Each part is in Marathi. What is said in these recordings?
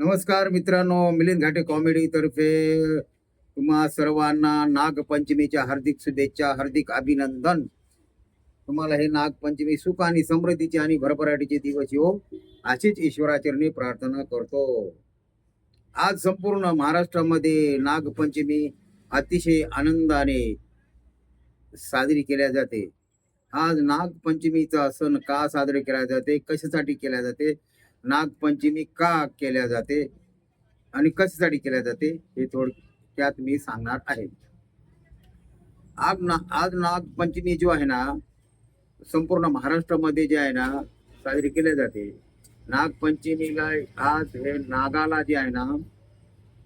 नमस्कार मित्रांनो मिलिंद घाटे कॉमेडी तर्फे तुम्हा सर्वांना नागपंचमीच्या हार्दिक शुभेच्छा हार्दिक अभिनंदन. तुम्हाला हे नागपंचमी सुख आणि समृद्धीचे आणि भरभराटीचे दिवस येऊ अशीच ईश्वराचरणी प्रार्थना करतो. आज संपूर्ण महाराष्ट्रामध्ये नागपंचमी अतिशय आनंदाने साजरी केल्या जाते. आज नागपंचमीचा सण का साजरे केला जाते? कशासाठी केल्या जाते? नागपंचमी का केल्या जाते आणि कशासाठी केल्या जाते हे थोडक्यात मी सांगणार आहे. आज ना आज नागपंचमी जो आहे ना संपूर्ण महाराष्ट्रामध्ये जे आहे ना साजरी केल्या जाते. नागपंचमीला आज हे नागाला जे आहे ना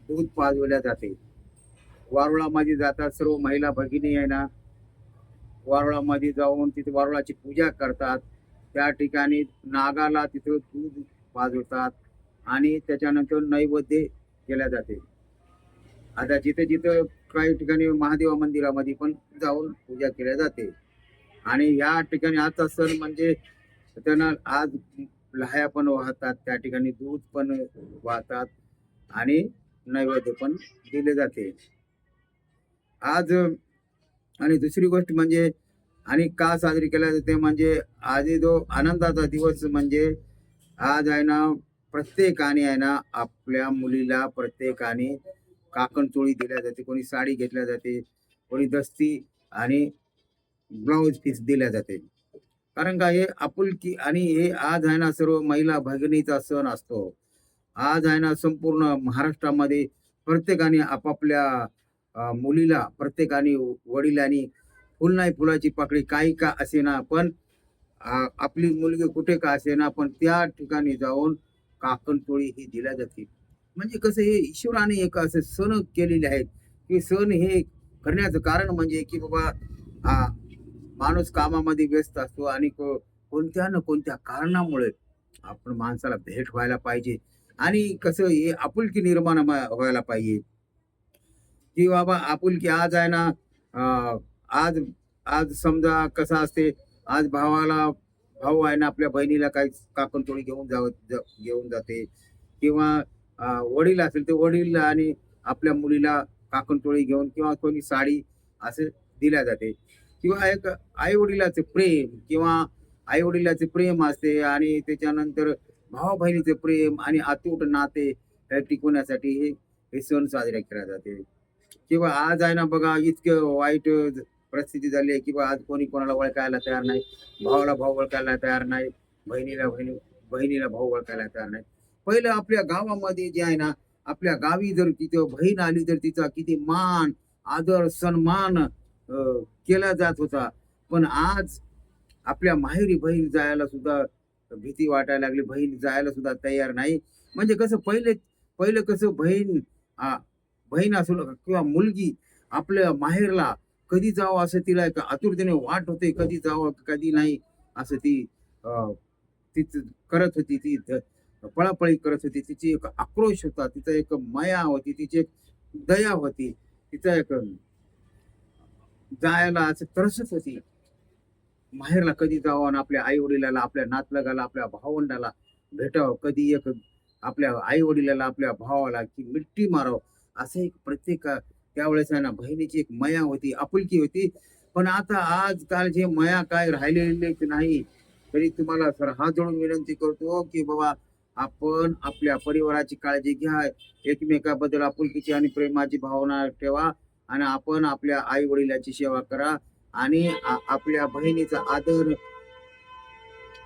दूध पाजवल्या जाते. वारुळामध्ये जातात सर्व महिला भगिनी आहे ना वारुळामध्ये जाऊन तिथे वारुळाची पूजा करतात. त्या ठिकाणी नागाला तिथं दूध वाजवतात आणि त्याच्यानंतर नैवेद्य केल्या जाते. आता जिथे जिथे काही ठिकाणी महादेवा मंदिरामध्ये पण जाऊन पूजा केल्या जाते. आणि या ठिकाणी आजचा सण म्हणजे त्यांना आज लहाया पण वाहतात त्या ठिकाणी दूध पण वाहतात आणि नैवेद्य पण दिले जाते. आज आणि दुसरी गोष्ट म्हणजे आणि का साजरी केल्या जाते म्हणजे आज जो आनंदाचा दिवस म्हणजे आज आहे ना प्रत्येकाने आहे ना आपल्या मुलीला प्रत्येकाने काकण चोळी दिल्या जाते कोणी साडी घेतल्या जाते कोणी दस्ती आणि ब्लाऊज पीस दिल्या जाते. कारण का हे आपुलकी आणि हे आज आहे ना सर्व महिला भगिनीचा सण असतो. आज आहे ना संपूर्ण महाराष्ट्रामध्ये प्रत्येकाने आपापल्या मुलीला प्रत्येकाने वडिलांनी फुल नाही फुलाची पाकळी काही का असे ना पण आपली मुलगी कुठे का असेना पण त्या ठिकाणी जाऊन काकणतोळी ही दिल्या जाते म्हणजे कसं हे ईश्वराने एक असे सण केलेले आहेत की सण हे करण्याचं कारण म्हणजे की बाबा माणूस कामामध्ये व्यस्त असतो आणि को- कोणत्या ना कोणत्या कारणामुळे आपण माणसाला भेट व्हायला पाहिजे. आणि कसं हे आपुलकी निर्माण व्हायला पाहिजे. की बाबा आपुलकी आज आहे ना अं, आज आज समजा कसं असते आज भावाला भाऊ आहे ना आपल्या बहिणीला काही काकणतोळी घेऊन जाव घेऊन जाते. किंवा वडील असेल ते वडील आणि आपल्या मुलीला काकणतोळी घेऊन किंवा कोणी साडी असे दिल्या जाते. किंवा एक आई वडिलाचे प्रेम किंवा आई वडिलाचे प्रेम असते आणि त्याच्यानंतर भावा बहिणीचे प्रेम आणि अतूट नाते हे टिकवण्यासाठी हे हे सण साजरे केले जाते. किंवा आज आहे ना बघा इतकं वाईट परिस्थिती झाली आहे किंवा आज कोणी कोणाला ओळखायला तयार नाही भावाला भाऊ ओळखायला तयार नाही बहिणीला बहिणी बहिणीला भाऊ ओळखायला तयार नाही. पहिलं आपल्या गावामध्ये जे आहे ना आपल्या गावी जर तिथं बहीण आली तर तिचा किती मान आदर सन्मान केला जात होता. पण आज आपल्या माहेरी बहीण जायला सुद्धा भीती वाटायला लागली बहीण जायला सुद्धा तयार नाही. म्हणजे कसं पहिले पहिलं कसं बहीण बहीण असो किंवा मुलगी आपल्या माहेरला कधी जावं असं तिला एक आतुरतेने वाट होते कधी जावं कधी नाही असं ती तीच करत होती ती पळापळी करत होती. तिची एक आक्रोश होता तिचा एक माया होती तिची एक दया होती तिचा एक जायला असं तरसत होती. माहेरला कधी जावं आणि आपल्या आई वडिलाला आपल्या नातलगाला आपल्या भावंडाला भेटावं. कधी एक आपल्या आई वडिलाला आपल्या भावाला की मिट्टी मारावं. असं एक प्रत्येक त्यावेळेस आहे ना बहिणीची एक मया होती आपुलकी होती. पण आता आजकाल जे मया काय राहिलेली नाही तरी तुम्हाला सर हात जोडून विनंती करतो की बाबा आपण आपल्या परिवाराची काळजी घ्या एकमेकाबद्दल आपुलकीची आणि प्रेमाची भावना ठेवा आणि आपण आपल्या आई वडिलाची सेवा करा आणि आपल्या बहिणीचा आदर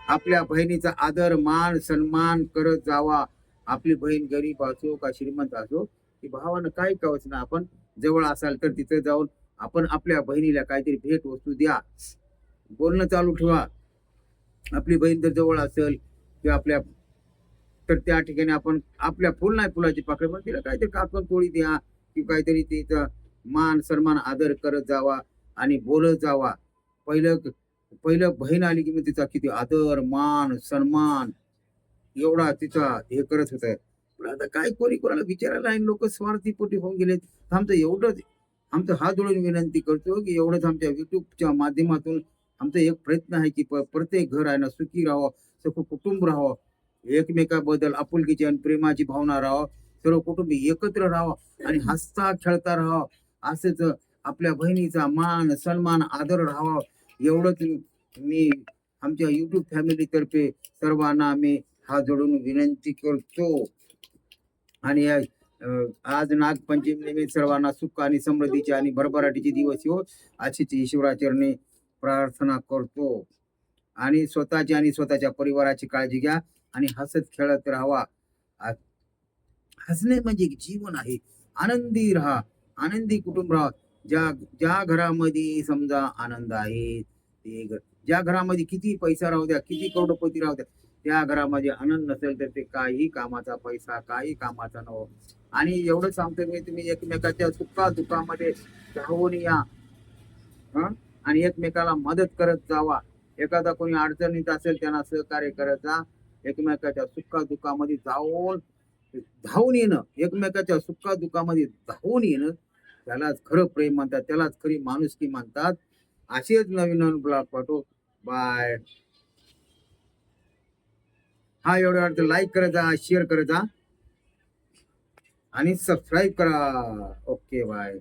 आपल्या बहिणीचा आदर मान सन्मान करत जावा. आपली बहीण गरीब असो का श्रीमंत असो की भावानं काय कवच ना आपण जवळ असाल तर तिथे जाऊन आपण आपल्या बहिणीला काहीतरी भेट वस्तू द्या. बोलणं चालू ठेवा. आपली बहीण जर जवळ असेल किंवा आपल्या तर त्या ठिकाणी आपण आपल्या फुल नाही फुलाची पाकळी पण तिला काहीतरी काकण तोडी द्या. किंवा काहीतरी तिचा मान सन्मान आदर करत जावा आणि बोलत जावा. पहिलं पहिलं बहीण आली की मग तिचा किती आदर मान सन्मान एवढा तिचा हे करत होत. पण आता काय कोणी कोणाला विचारायला आणि लोक स्वार्थी पोटी होऊन गेलेत आमचं एवढंच आमचं हात जोडून विनंती करतो की एवढंच आमच्या युट्यूबच्या माध्यमातून आमचा एक प्रयत्न आहे की प्रत्येक घर आहे ना सुखी राहावं सुख कुटुंब राहावं एकमेकाबद्दल आपुलकीची आणि प्रेमाची भावना राहावं सर्व कुटुंबी एकत्र राहावं आणि हसता खेळता राहावं. असंच आपल्या बहिणीचा मान सन्मान आदर राहावा. एवढंच मी आमच्या युट्यूब फॅमिलीतर्फे सर्वांना मी हात जोडून विनंती करतो. आणि आज नागपंचमी निमित्त सर्वांना सुख आणि समृद्धीचे आणि भरभराटीचे दिवस हो. अशीच ईश्वराचरणी प्रार्थना करतो. आणि स्वतःची आणि स्वतःच्या परिवाराची काळजी घ्या आणि हसत खेळत राहावा. हसणे म्हणजे जीवन आहे. आनंदी राहा. आनंदी कुटुंब राहा. ज्या ज्या घरामध्ये समजा आनंद आहे ते घर ज्या घरामध्ये किती पैसा राहू द्या किती करोडपती राहू द्या त्या घरामध्ये आनंद नसेल तर ते काही कामाचा पैसा काही कामाचा नव. आणि एवढं सांगतो मी तुम्ही एकमेकाच्या सुखा दुःखामध्ये धावून या आणि एकमेकाला मदत करत जावा. एखादा कोणी अडचणीत असेल त्यांना सहकार्य करत जा. एकमेकाच्या सुखा दुःखामध्ये जाऊन धावून येणं. एकमेकाच्या सुखा दुःखामध्ये धावून येणं त्यालाच खरं प्रेम म्हणतात त्यालाच खरी माणुसकी म्हणतात. असेच नवीन नवीन ब्लॉग पाठवू बाय. हा एवढा वाटतं. लाईक करत जा शेअर करत जा. आणि सबस्क्राईब करा. Okay bye